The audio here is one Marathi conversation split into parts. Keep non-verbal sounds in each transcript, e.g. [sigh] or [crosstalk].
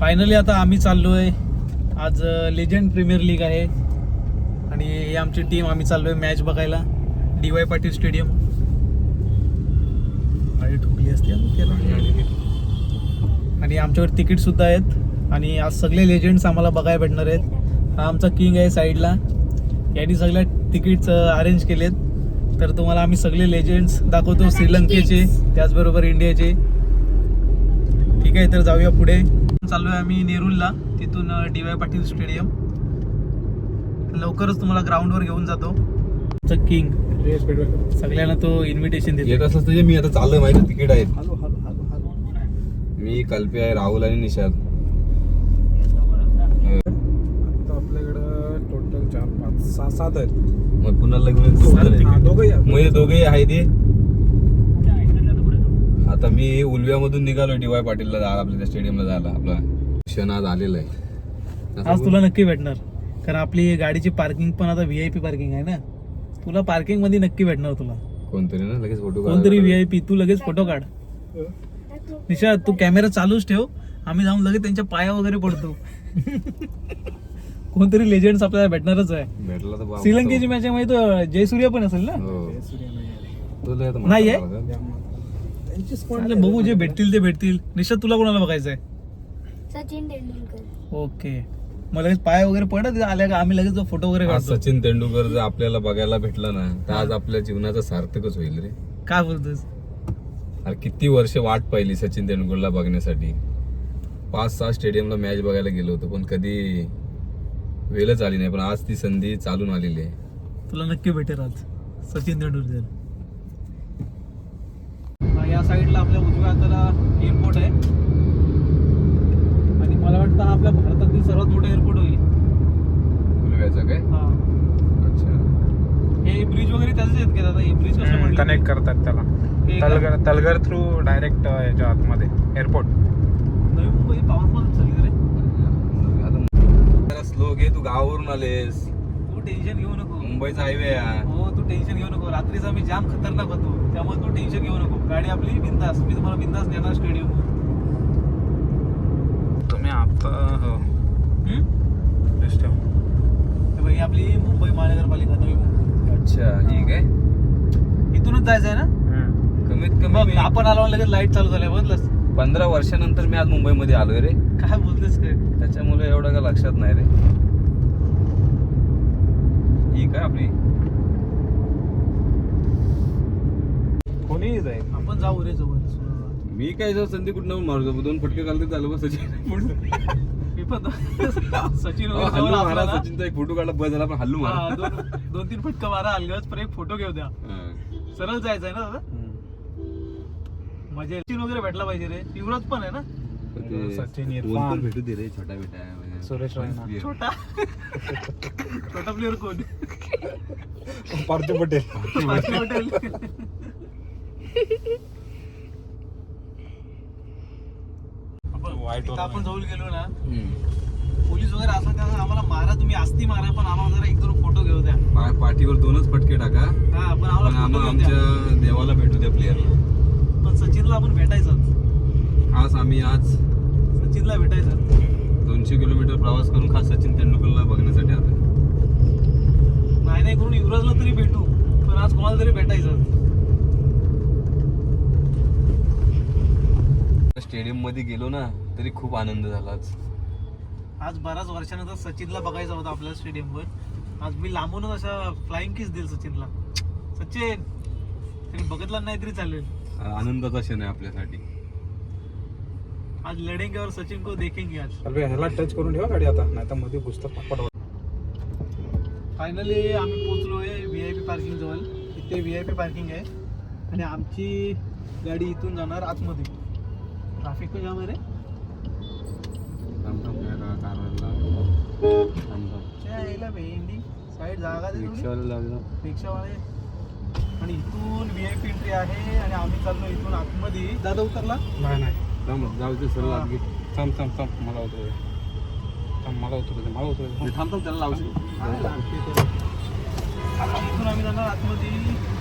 फायनली आता आम्ही चाललोय. आज लेजंड प्रीमियर लीग आहे. आणि ही आमची टीम आम्ही चाललोय मॅच बघायला. डी वाय पाटील स्टेडियम गाडी ठोकली असते. आणि आमच्याकडे तिकीट सुद्धा आहेत. आणि आज सगळे लेजंड्स आम्हाला बघायला भेटणार आहेत. हा आमचा किंग आहे साईडला. यांनी सगळ्या तिकीट्स अरेंज केलेत. तर तुम्हाला आम्ही सगळे लेजंड्स दाखवतो श्रीलंकेचे त्याचबरोबर इंडियाचे ठीक आहे तर जाऊया पुढे. चाललोय आम्ही नेरूलला तिथून डी वाय पाटील स्टेडियम. लवकरच तुम्हाला ग्राउंडवर घेऊन जातो. किंग. सगळ्यांना तो इन्व्हिटेशन येत देतो असं तुझे मी आता चाललोय माहिती तिकीट आहेत हॅलो हॅलो हॅलो हॅलो. मी कल्पी आहे राहुल आणि निषाद. आता आपल्याकडं टोटल चार पाच सहा सात आहेत. मग पुन्हा लग्न दोघं हा, नाही. दोघंही आहेत. म्हणजे दोघे आहे ते आता मी उलव्यामधून निघालो डीवाय पाटीलला जायला आपल्या स्टेडियमला जायला. आपला क्षण आज आलेला आहे आज तुला नक्की भेटणार. कारण आपली गाडीची पार्किंग पण आता व्ही आय पी पार्किंग आहे ना. तुला पार्किंगमध्ये नक्की भेटणार तुला. कोणतरी ना लगेच फोटो कोणतरी व्ही आय पी तू लगेच फोटो काढ. निशा तू कॅमेरा चालूच ठेव. आम्ही जाऊन लगेच त्यांच्या पाया वगैरे पडतो. कोणतरी लेजंड्स आपल्याला भेटणारच आहे. श्रीलंकेची मॅच आहे माहिती जयसूर्य पण असेल ना? हो. नाही आहे. त्यांची स्क्वॉड बघू जे भेटतील ते भेटतील. निशा तुला कोणाला बघायचं आहे सचिन तेंडुलकर. ओके. मग लगेच पाय वगैरे पडत आल्या का? आम्ही लगेच फोटो वगैरे आज काढतो. सचिन तेंडुलकर जर आपल्याला बघायला भेटला ना तर आज आपल्या जीवनाचा सार्थकच होईल रे. काय बोलतोस? अरे किती वर्ष वाट पाहिली सचिन तेंडुलकरला बघण्यासाठी. पाच सहा स्टेडियमला मॅच बघायला गेलो होतो पण कधी वेळच आली नाही. पण आज ती संधी चालून आलेली आहे. तुला नक्की भेटेल आज सचिन तेंडुलकर. या साईडला आपल्या उजव्या हाताला एअरपोर्ट आहे. आणि मला वाटतं हा आपल्या भारतातील सर्वात मोठा एअरपोर्ट होईल. उलव्याचा काय? हा. अच्छा. हे ब्रिज वगैरे त्याच आहेत का दादा? हे ब्रिज कसं म्हणलं? कनेक्ट करतात त्याला. हे का? तलगर तलगर थ्रू डायरेक्ट याच्या आतमध्ये एअरपोर्ट नवी मुंबई पॉवरफुल झाली रे? आता जरा स्लो घे तू गावावरून आलेस. तू टेन्शन घेऊ नको. मुंबईचा हायवे आहे. हो टेन्शन घेऊ नको. रात्रीचा मी जाम खतरनाक होतो. त्यामुळे तू टेन्शन घेऊ नको. गाडी आपली बिंदास. मी तुम्हाला बिंदास नेणार स्टेडियम तुम्ही आता हो. ही आपली मुंबई महानगरपालिका नवी मुंबई. अच्छा ठीक आहे इथूनच जायचं आहे ना कमीत कमी आपण आलो लगेच लाइट चालू झाल्या बघलंस पंधरा वर्षानंतर मी आज मुंबईमध्ये आलोय रे. काय बोलतेस काय? त्याच्यामुळे एवढं काय लक्षात नाही रे? ही काय आपली? कोणीही जाईल. आपण जाऊ रे जवळ. मी काय जर संधी कुठं मारतो दोन फटके घालते बस सचिन मी पण सचिन वगैरे हल्लू मारा सचिनचा एक फोटो काढला बस झाला पण हल्लू हा, मारा दोन दोन तीन फटका मारा अलगच पण एक फोटो घेऊ द्या. हा. सरळ जायचं आहे ना दादा? मजा येईल. सचिन वगैरे भेटला पाहिजे रे. युवराज पण आहे ना? पण ते सचिन, कोण इरफान. पण भेटू दे रे छोटा बेटा आहे म्हणजे. सुरेश. Player. छोटा? छोटा प्लेअर कोण? पार्थी पटेल. पाचवी हॉटेल आपण जवळ गेलो ना. पोलीस वगैरे असं त्यांना आम्हाला मारा तुम्ही आस्ती मारा पण आम्हाला जरा एक दोन फोटो घेऊ द्या. पाठीवर दोनच फटके टाका. हा पण आम्हाला आमच्या देवाला भेटू द्या प्लेअरला पण सचिनला आपण भेटायचं. खास आम्ही आज सचिनला भेटायचं. दोनशे किलोमीटर प्रवास करून खास सचिन तेंडुलकरला बघण्यासाठी आलो नाही नाही करून युवराजला तरी भेटू पण आज कोणाला तरी भेटायचं. स्टेडियममध्ये गेलो ना तरी खूप आनंद झाला आज. आज बऱ्याच वर्षानंतर सचिनला बघायचा होता आपल्या स्टेडियमवर. आज मी लांबूनच अशा फ्लाइंग किस देईल सचिनला. सचिन तरी बघितला नाही तरी चालेल. आनंदाचा क्षण आहे आपल्यासाठी. आज लढेंगे और सचिन को देखेंगे आज. अरे ह्याला टच करून ठेवा गाडी आता नाही तर मध्ये पुस्तक पापड फायनली आम्ही पोहोचलोय व्ही आय पी पार्किंग जवळ. इथे व्ही आय पी पार्किंग आहे. आणि आमची गाडी इथून जाणार आतमध्ये. ट्रॅफिक पण जाम आहे रे। साईड जागा दे थोडी. रिक्षावाले आणि इथून व्ही आय पी एंट्री आहे आणि आम्ही चाललो इथून आतमध्ये. दादा उतरला? नाही नाही. जाऊ दे आत घे. थांब थांब थांब मला उतरू दे. थांब मला उतरू दे मला उतरू दे. थांब थांब त्याला लावशील इथून आम्ही जाणार आतमध्ये.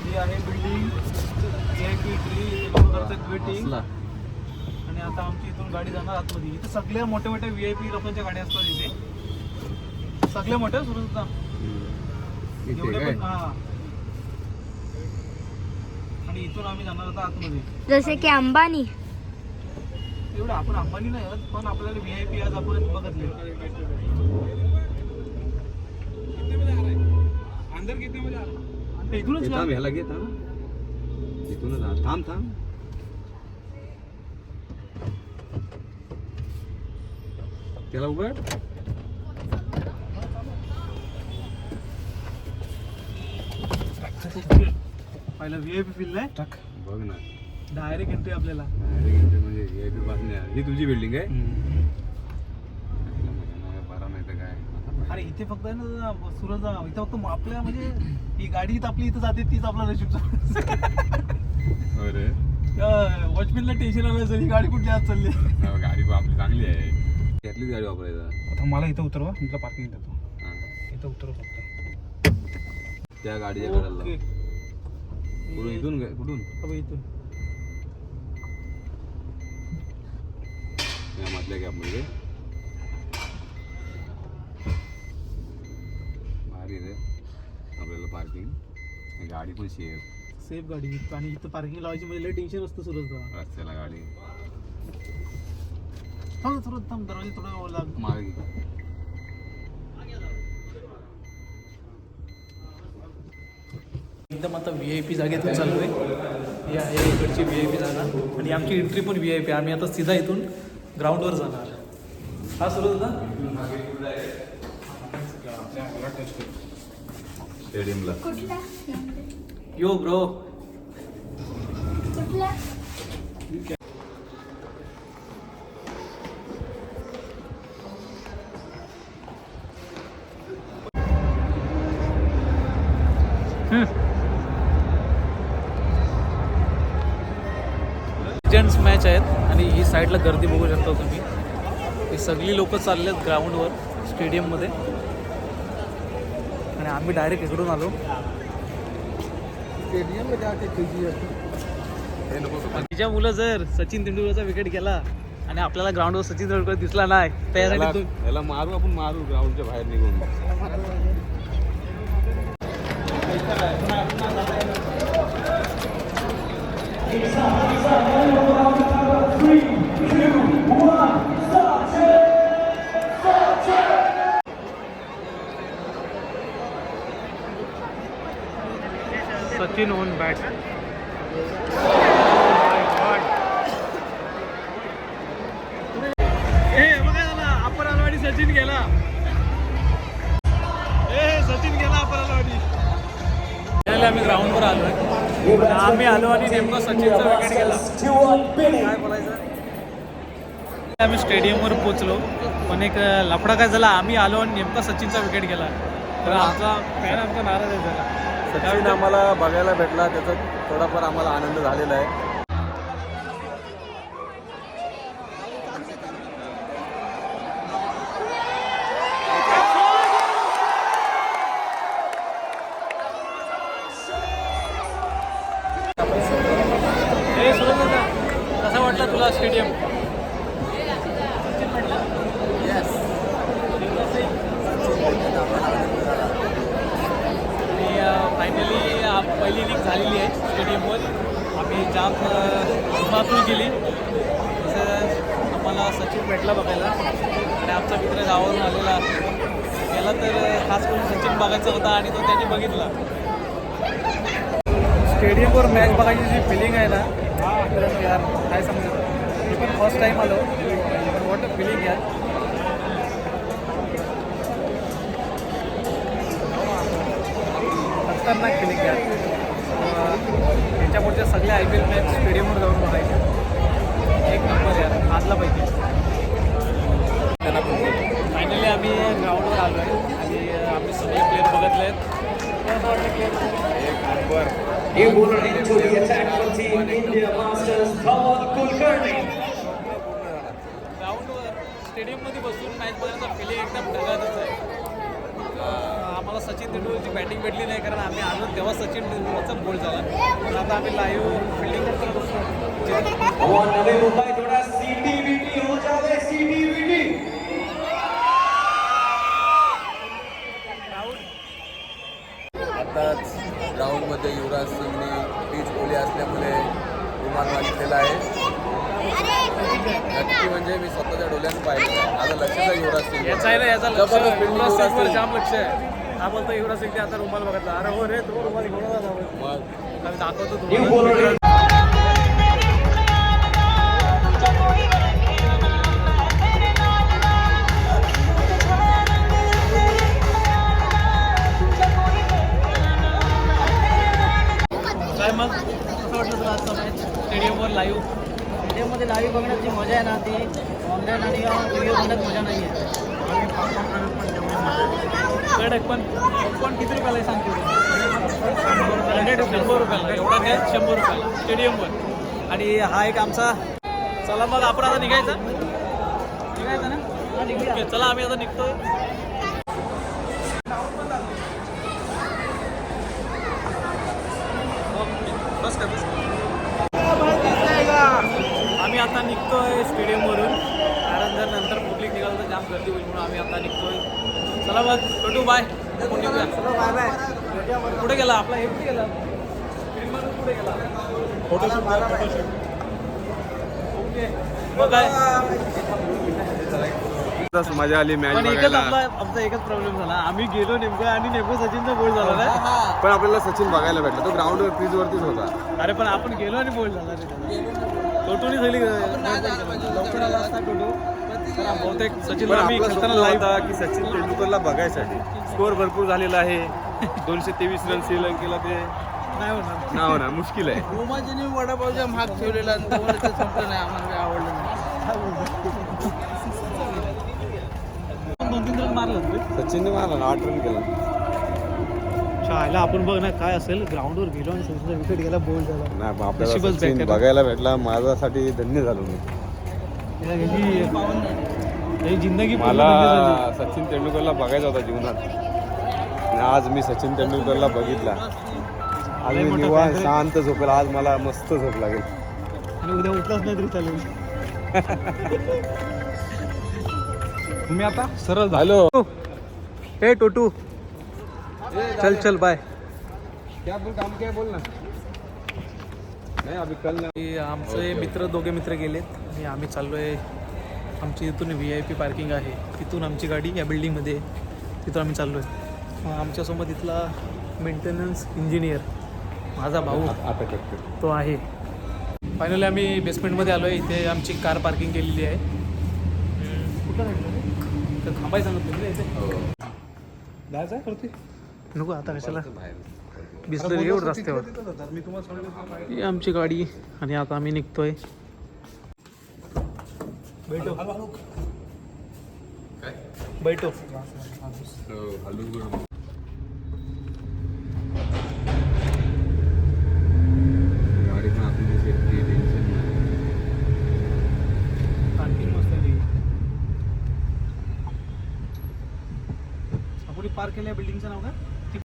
ही आहे building V I P entry waiting. आणि आता आमची इथून गाडी जाणार आतमध्ये. इथे सगळ्या मोठ्या मोठ्या व्ही आय पी लोकांच्या गाड्या असतात इथे. सगळ्या मोठ्या एवढे पण हा. आणि इथून आम्ही जाणार आता आतमध्ये. जसे की अंबानी. एवढं आपण अंबानी नाही आहेत, पण आपल्याला व्ही आय पी आज आपण बघितले. अंदर किती मध्ये आला? ते इथूनच हे? थांब थांब इथूनच आ- थांब थांब त्याला उघड. पहिला व्ही आय पी फिल्ड आहे. बघ ना. डायरेक्ट एंट्री आपल्याला. Direct entry म्हणजे VIP बातम्या ही तुझी बिल्डिंग आहे बरा नाही तर काय अरे इथे फक्त आहे ना सुरत इथे फक्त आपल्या म्हणजे ही गाडी इथं आपली इथं जाते तीच आपला नशीब. अरे. वॉचमॅनला टेन्शन आलं ही गाडी कुठली आज चालली? गाडी पण आपली चांगली आहे. त्यातलीच गाडी वापरायचा आता मला इथं उतरवा तुला पार्किंग देतो. इथं उतरव फक्त. त्या गाडीच्या कडेला ओके. कुठून इथून काय- कुठून? अबे इथून. या मधल्या मध्ये. भारी रे. आपल्याला पार्किंग गाडी पण शेअर सेफ गाडी. आणि इथं पार्किंग लावायची म्हणजे लय टेन्शन असतं सुरत रस्त्याला गाडी. थांब थोडं थांब दरवाजा थोडं लाग मागे एकदम आता व्ही आय पी जागेतून चाललो आहे ही आहे इकडची व्ही आय पी जागा. आणि आमची एंट्री पण व्ही आय पी आम्ही आता सीधा इथून ग्राउंडवर जाणार हा सुरू होता स्टेडियमला यो ब्रो साईडला गर्दी बघू शकता तुम्ही? ही सगळी लोक चालले आहेत ग्राउंडवर स्टेडियममध्ये आणि आम्ही डायरेक्ट इकडून आलो. तिच्या मुलं जर सचिन तेंडुलकरचा विकेट गेला आणि आपल्याला ग्राउंडवर सचिन तेंडुलकर दिसला नाही त्यासाठी याला तू- याला मारू आपण मारू ग्राउंडच्या बाहेर निघून. सचिन ओन बॅट अपर अलवाडी सचिन गेला. ए सचिन गेला अपर अलवाडी आम्ही ग्राउंडवर आम्ही आलो आणि नेमकं सचिनचा विकेट गेला. काय बोलायचं? आम्ही स्टेडियमवर पोचलो पण एक लफडा काय झाला? आम्ही आलो आणि नेमका सचिनचा विकेट गेला. तर आमचा फॅन आमचा नाराज आहे झाला सचिन आम्हाला बघायला भेटला त्याचा थोडाफार आम्हाला आनंद झालेला आहे हे सुरज दादा कसा वाटला तुला स्टेडियम आणि फायनली पहिली लीग झालेली आहे स्टेडियमवर काम जाम केली तसं आम्हाला सचिन भेटला बघायला. आणि आमचा मित्र गावावरून आलेला. गेला तर खास करून सचिन बघायचा होता आणि तो त्याने बघितला. स्टेडियमवर मॅच बघायची जी फिलिंग आहे ना यार काय समजत मी पण फर्स्ट टाईम आलो. वॉट अ फिलिंग यार. खतरनाक फिलिंग यार. त्याच्यापुढच्या सगळ्या आय पी एल मॅच स्टेडियमवर जाऊन बघायच्या. एक नंबर यार आजला पैकी. फायनली आम्ही ग्राउंडवर आलो आहे आणि आम्ही सगळे प्लेयर बघितले आहेत. ग्राउंडवर स्टेडियममध्ये बसून मॅच सचिन तेंडुलकरची बॅटिंग भेटली नाही कारण आम्ही आलो तेव्हा सचिन तेंडुलकरचा बोल झाला. पण आता आम्ही लाईव्ह फिल्डिंग आताच ग्राउंडमध्ये युवराज सिंगने पीच बोली असल्यामुळे विमान मागितलेला आहे. नक्की म्हणजे मी स्वतःच्या डोळ्यानं पाहिलं. माझं लक्ष आहे युवराज सिंग याचा लक्ष युवराज सिंगवर जाम लक्ष आहे. हा बोलतो युवराज सिंग आता रुमाल बघितला. अरे हो रे तो रुमाल घेऊन आला दाखवतो तुम्हाला. मग कसं वाटलं तुला आजचा मॅच स्टेडियमवर लाईव्ह स्टेडियममध्ये लाईव्ह बघण्यात जी मजा आहे ना ती. ऑनलाईन आणि व्हिडिओ बघण्यात मजा नाही. आहे कडक पण. पण किती रुपयाला सांगतो? सांगते शंभर रुपयाला एवढा काय शंभर रुपयाला. स्टेडियमवर आणि हा एक आमचा चला मग आपण आता निघायचा. निघायचं ना? चला आम्ही आता निघतोय बस का बस आम्ही आता निघतोय स्टेडियमवरून कारण जर नंतर पब्लिक निघालं तर जाम गर्दी होईल म्हणून आम्ही आता निघतोय चला मग छोटू बाय कुठे गेला आपला हे कुठे गेला? कुठे गेला? काय? मजा आली मॅच पण एकच आपला आमचा एकच प्रॉब्लेम झाला. आम्ही गेलो नेमकं आणि नेमकं सचिनचा गोल झाला ना? पण आपल्याला सचिन बघायला भेटला. तो ग्राउंडवर क्रीज वरतीच होता. अरे पण आपण गेलो आणि बोल झाला. टोटोनी झाली लवकर आला असता टोटो बहुतेक सचिन होता की सचिन तेंडुलकरला बघायसाठी. स्कोअर भरपूर झालेला आहे. दोनशे तेवीस रन श्रीलंकेला ते नाही होणार. ना हो ना मुश्किल आहे. रोमाजीने वडापावच्या महाग ठेवलेला संपलं नाही आम्हाला काही आवडलं नाही. दोन तीन रन मारलं होतं. सचिनने मारला ना आठ रन केला. शाळेला आपण बघ ना काय असेल ग्राउंडवर गेलो आणि विकेट गेला बोल झाला. नाही. बघायला भेटला माझ्यासाठी धन्य झालो मी. ह्याची जिंदगी मला झाली. सचिन तेंडुलकरला बघायचा होता जीवनात. आणि आज मी सचिन तेंडुलकरला बघितला. आज मी निवांत. शांत झोपेल. आज मला मस्त झोप लागेल. आणि उद्या उठलाच नाही तरी चालेल. [laughs] तुम्ही आता सरळ हॅलो. हे टोटू. चल चल बाय. क्या बोल काम क्या बोल ना. आमचे मित्र दोघे मित्र गेलेत. आणि आम्ही चाललोय. आमची इथून व्ही आय पी पार्किंग आहे. तिथून आमची गाडी या बिल्डिंगमध्ये आहे तिथून आम्ही चाललोय. मग आमच्यासोबत इथला मेंटेनन्स इंजिनियर माझा भाऊ तो आहे. फायनली आम्ही बेसमेंटमध्ये आलो आहे इथे आमची कार पार्किंग केलेली आहे. कुठं थांबायचं सांगत तुम्ही इथे? जायचं आहे वरती? नको आता कशाला? बिसलरी एवढं रस्त्यावर. ही आमची गाडी आणि आता आम्ही निघतोय. बैठो बैठो